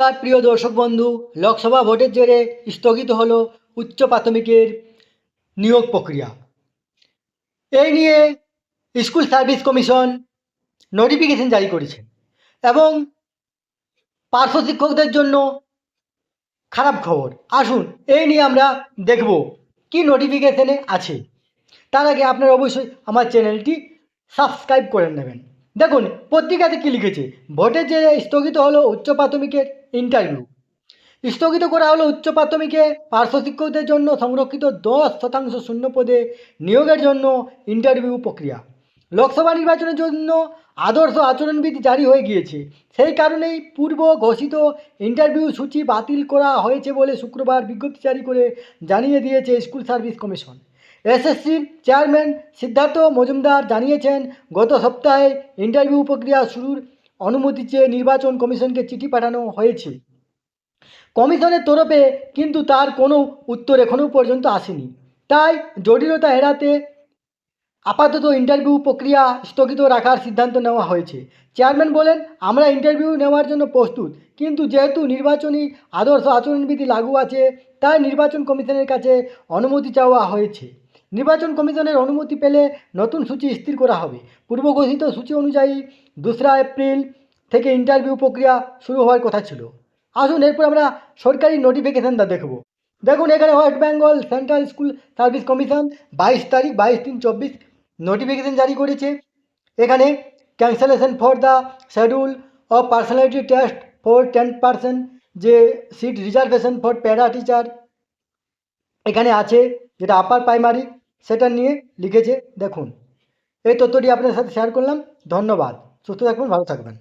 তার প্রিয় দর্শক বন্ধু। লোকসভা ভোটের জেরে স্থগিত হল উচ্চ প্রাথমিকের নিয়োগ প্রক্রিয়া। এই নিয়ে স্কুল সার্ভিস কমিশন নোটিফিকেশন জারি করেছে এবং পার্শ্ব শিক্ষকদের জন্য খারাপ খবর। আসুন, এই নিয়ে আমরা দেখব কি নোটিফিকেশনে আছে। তার আগে আপনারা অবশ্যই আমার চ্যানেলটি সাবস্ক্রাইব করে নেবেন। দেখুন পত্রিকাতে কী লিখেছে? ভোটের জেরে স্থগিত হলো উচ্চ প্রাথমিকের ইন্টারভিউ স্থগিত করা হলো উচ্চ প্রাথমিকে পার্শ্ব শিক্ষকদের জন্য সংরক্ষিত দশ শতাংশ শূন্য পদে নিয়োগের জন্য ইন্টারভিউ প্রক্রিয়া। লোকসভা নির্বাচনের জন্য আদর্শ আচরণবিধি জারি হয়ে গিয়েছে। সেই কারণেই পূর্ব ঘোষিত ইন্টারভিউ সূচি বাতিল করা হয়েছে বলে শুক্রবার বিজ্ঞপ্তি জারি করে জানিয়ে দিয়েছে স্কুল সার্ভিস কমিশন। এসএসসির চেয়ারম্যান সিদ্ধার্থ মজুমদার জানিয়েছেন, গত সপ্তাহে ইন্টারভিউ প্রক্রিয়া শুরুর অনুমতি চেয়ে নির্বাচন কমিশনকে চিঠি পাঠানো হয়েছে। কমিশনের তরফে কিন্তু তার কোনো উত্তর এখনও পর্যন্ত আসেনি। তাই জটিলতা এড়াতে আপাতত ইন্টারভিউ প্রক্রিয়া স্থগিত রাখার সিদ্ধান্ত নেওয়া হয়েছে। চেয়ারম্যান বলেন, আমরা ইন্টারভিউ নেওয়ার জন্য প্রস্তুত, কিন্তু যেহেতু নির্বাচনী আদর্শ আচরণবিধি লাগু আছে, তাই নির্বাচন কমিশনের কাছে অনুমতি চাওয়া হয়েছে। নির্বাচন কমিশনের অনুমতি পেলে নতুন সূচি স্থির করা হবে। পূর্ব ঘোষিত সূচি অনুযায়ী দোসরা এপ্রিল থেকে ইন্টারভিউ প্রক্রিয়া শুরু হওয়ার কথা ছিল। আসুন, এরপর আমরা সরকারি নোটিফিকেশানটা দেখব। দেখুন, এখানে West Bengal central school service commission বাইশ তারিখ, বাইশ তিন চব্বিশ নোটিফিকেশান জারি করেছে। এখানে cancellation for the schedule of personality test for ten percent যে seat reservation for para teacher এখানে আছে যেটা আপার প্রাইমারি সেটা নিয়ে লিখেছে, দেখুন। এই তথ্যটি আপনাদের সাথে শেয়ার করলাম। ধন্যবাদ। সুস্থ থাকবেন ভালো থাকবেন।